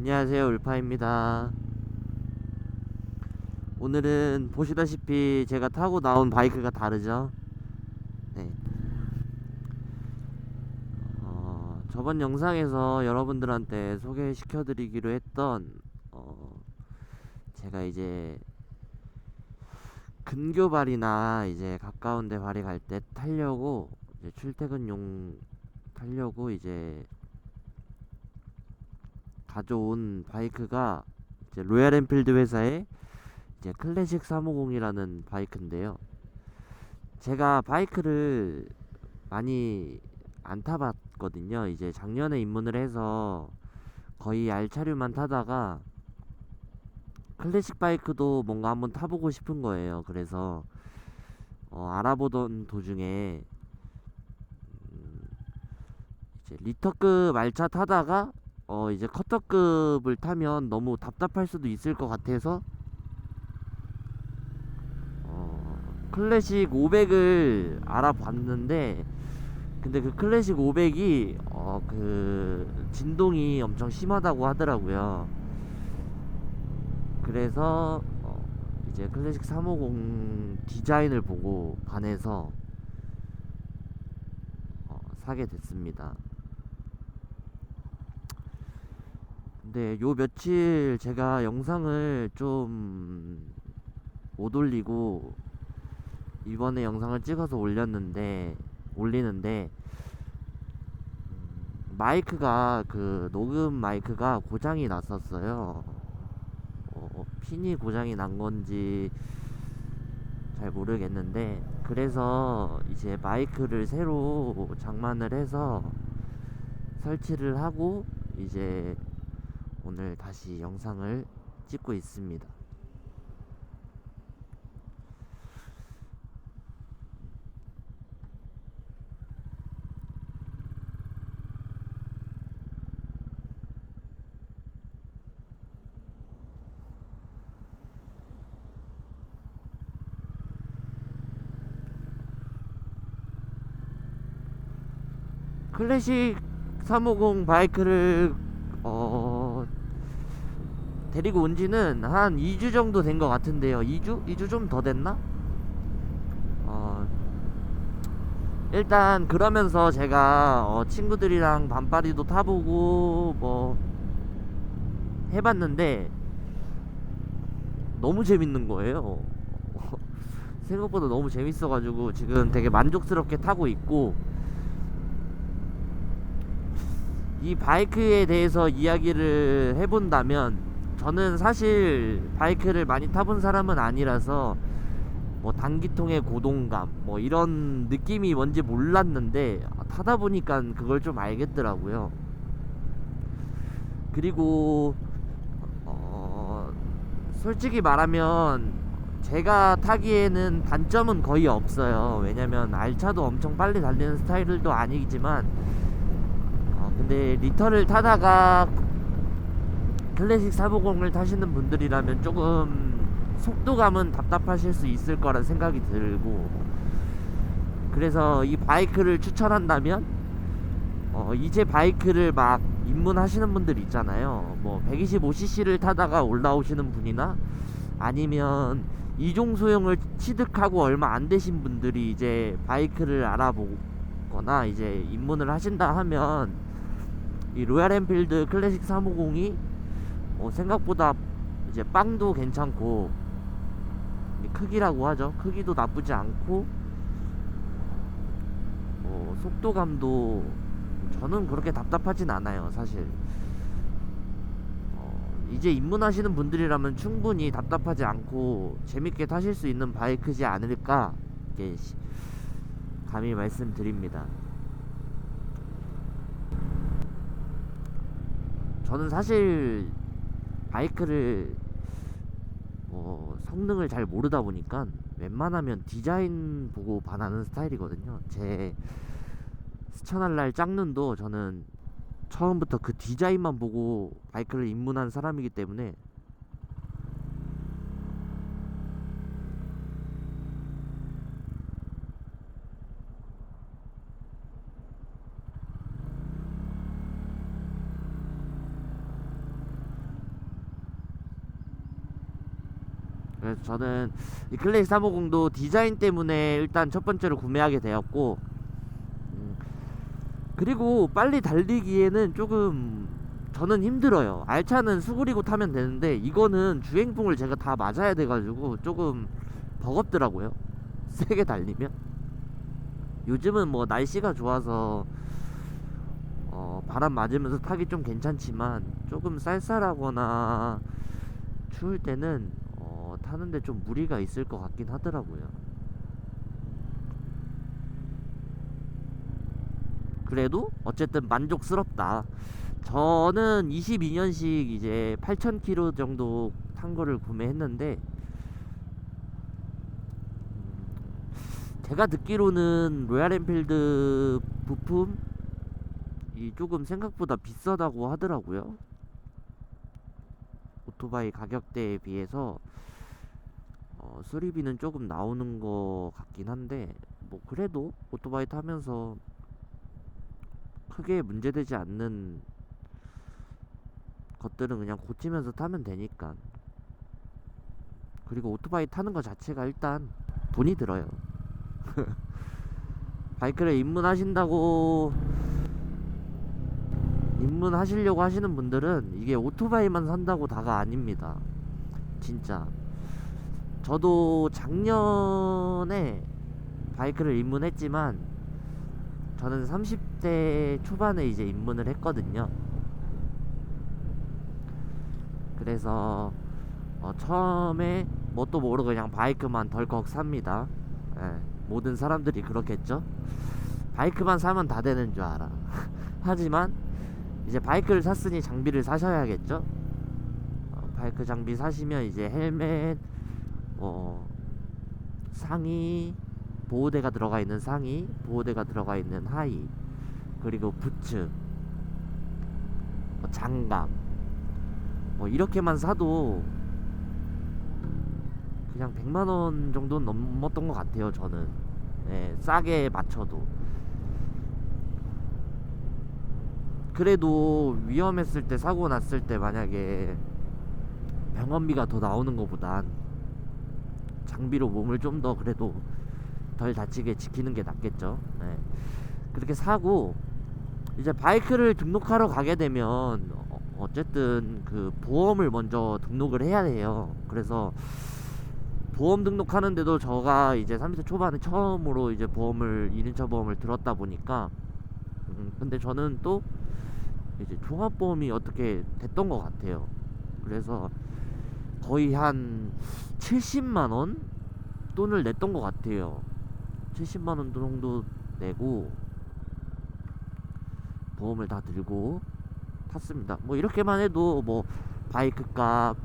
안녕하세요 울파입니다 오늘은 보시다시피 제가 타고 나온 바이크가 다르죠 네. 어, 저번 영상에서 여러분들한테 소개시켜 드리기로 했던 어, 제가 이제 근교발이나 이제 가까운 데 발이 갈 때 타려고 이제 출퇴근용 타려고 이제 가져온 바이크가 이제 로얄 엔필드 회사의 이제 클래식 350이라는 바이크인데요. 제가 바이크를 많이 안 타봤거든요. 이제 작년에 입문을 해서 거의 알차류만 타다가 클래식 바이크도 뭔가 한번 타보고 싶은 거예요. 그래서 어, 알아보던 도중에 음, 이제 리터급 알차 타다가 어 이제 커터급을 타면 너무 답답할 수도 있을 것 같아서 어 클래식 500을 알아봤는데 근데 그 클래식 500이 어 그 진동이 엄청 심하다고 하더라고요. 그래서 어 이제 클래식 350 디자인을 보고 반해서 어 사게 됐습니다. 근데 요 며칠 제가 영상을 좀 못 올리고 이번에 영상을 찍어서 올렸는데 올리는데 음, 마이크가 그 녹음 마이크가 고장이 났었어요. 어, 핀이 고장이 난 건지 잘 모르겠는데 그래서 이제 마이크를 새로 장만을 해서 설치를 하고 이제 오늘 다시 영상을 찍고 있습니다. 클래식 350 바이크를 어 데리고 온 지는 한 2주 정도 된 것 같은데요. 2주? 2주 좀 더 됐나? 어, 일단 그러면서 제가 어, 친구들이랑 반파리도 타보고 뭐 해봤는데 너무 재밌는 거예요. 생각보다 너무 재밌어가지고 지금 되게 만족스럽게 타고 있고 이 바이크에 대해서 이야기를 해본다면 저는 사실 바이크를 많이 타본 사람은 아니라서 뭐 단기통의 고동감 뭐 이런 느낌이 뭔지 몰랐는데 타다 보니까 그걸 좀 알겠더라고요. 그리고 어 솔직히 말하면 제가 타기에는 단점은 거의 없어요. 왜냐면 알차도 엄청 빨리 달리는 스타일도 아니지만 어 근데 리터를 타다가 클래식 450을 타시는 분들이라면 조금 속도감은 답답하실 수 있을 거란 생각이 들고 그래서 이 바이크를 추천한다면 어 이제 바이크를 막 입문하시는 분들 있잖아요. 뭐 125cc를 타다가 올라오시는 분이나 아니면 이종 소형을 취득하고 얼마 안 되신 분들이 이제 바이크를 알아보거나 이제 입문을 하신다 하면 이 로얄 엔필드 클래식 350이 어, 생각보다 이제 빵도 괜찮고 크기라고 하죠. 크기도 나쁘지 않고 어, 속도감도 저는 그렇게 답답하진 않아요. 사실 어, 이제 입문하시는 분들이라면 충분히 답답하지 않고 재밌게 타실 수 있는 바이크지 않을까 이렇게 시- 감히 말씀드립니다. 저는 사실 바이크를 뭐 성능을 잘 모르다 보니까 웬만하면 디자인 보고 반하는 스타일이거든요. 제 스천할 날 짝눈도 저는 처음부터 그 디자인만 보고 바이크를 입문한 사람이기 때문에 그래서 저는 이 클래식 350도 디자인 때문에 일단 첫 번째로 구매하게 되었고 음, 그리고 빨리 달리기에는 조금 저는 힘들어요. 알차는 수그리고 타면 되는데 이거는 주행풍을 제가 다 맞아야 돼가지고 조금 버겁더라고요. 세게 달리면. 요즘은 뭐 날씨가 좋아서 어, 바람 맞으면서 타기 좀 괜찮지만 조금 쌀쌀하거나 추울 때는 어, 타는데 좀 무리가 있을 것 같긴 하더라고요. 그래도 어쨌든 만족스럽다. 저는 22년식 이제 8,000km 정도 탄 거를 구매했는데 음, 제가 듣기로는 로얄 엔필드 부품 이 조금 생각보다 비싸다고 하더라고요. 오토바이 가격대에 비해서 어, 수리비는 조금 나오는 것 같긴 한데 뭐 그래도 오토바이 타면서 크게 문제되지 않는 것들은 그냥 고치면서 타면 되니까. 그리고 오토바이 타는 것 자체가 일단 돈이 들어요. 바이크를 입문하신다고 입문하시려고 하시는 분들은 이게 오토바이만 산다고 다가 아닙니다. 진짜 저도 작년에 바이크를 입문했지만 저는 30대 초반에 이제 입문을 했거든요. 그래서 어, 처음에 뭣도 모르고 그냥 바이크만 덜컥 삽니다. 예, 모든 사람들이 그렇겠죠. 바이크만 사면 다 되는 줄 알아. 하지만 이제 바이크를 샀으니 장비를 사셔야겠죠. 어, 바이크 장비 사시면 이제 헬멧, 어, 상의, 보호대가 들어가 있는 상의, 보호대가 들어가 있는 하의, 그리고 부츠, 뭐 장갑, 뭐 이렇게만 사도 그냥 100만 원 정도는 넘었던 것 같아요. 저는 예, 싸게 맞춰도. 그래도 위험했을 때 사고 났을 때 만약에 병원비가 더 나오는 것보단 장비로 몸을 좀 더 그래도 덜 다치게 지키는 게 낫겠죠. 네. 그렇게 사고 이제 바이크를 등록하러 가게 되면 어- 어쨌든 그 보험을 먼저 등록을 해야 해요. 그래서 보험 등록하는데도 저가 이제 30대 초반에 처음으로 이제 보험을 1인처 보험을 들었다 보니까 음, 근데 저는 또 이제 종합보험이 어떻게 됐던 것 같아요. 그래서 거의 한 70만 원 돈을 냈던 것 같아요. 70만 원 정도 내고 보험을 다 들고 탔습니다. 뭐 이렇게만 해도 뭐 바이크 값,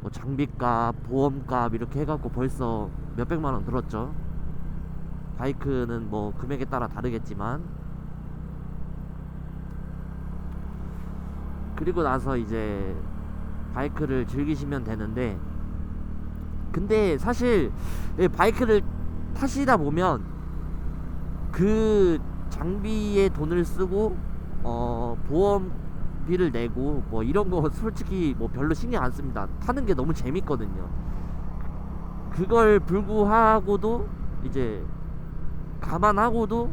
뭐 장비 값, 보험 값 이렇게 해갖고 벌써 몇백만 원 들었죠. 바이크는 뭐 금액에 따라 다르겠지만 그리고 나서 이제 바이크를 즐기시면 되는데 근데 사실 이 바이크를 타시다 보면 그 장비에 돈을 쓰고 어 보험비를 내고 뭐 이런 거 솔직히 뭐 별로 신경 안 씁니다. 타는 게 너무 재밌거든요. 그걸 불구하고도 이제 감안하고도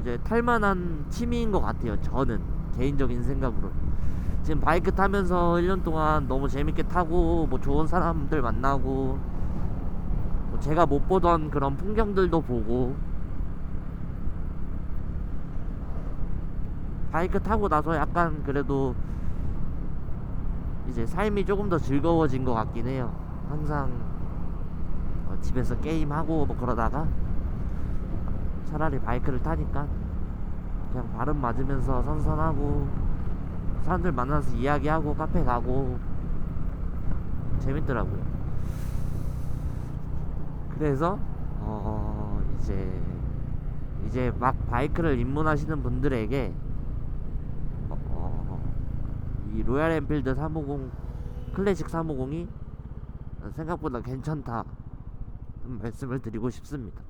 이제 탈만한 취미인 것 같아요. 저는 개인적인 생각으로. 지금 바이크 타면서 1년 동안 너무 재밌게 타고 뭐 좋은 사람들 만나고 뭐 제가 못 보던 그런 풍경들도 보고 바이크 타고 나서 약간 그래도 이제 삶이 조금 더 즐거워진 것 같긴 해요. 항상 어, 집에서 게임하고 뭐 그러다가 차라리 바이크를 타니까 그냥 발음 맞으면서 선선하고 사람들 만나서 이야기하고 카페 가고 재밌더라고요. 그래서 어 이제 이제 막 바이크를 입문하시는 분들에게 어, 어, 이 로얄 엔필드 350 클래식 350이 생각보다 괜찮다 말씀을 드리고 싶습니다.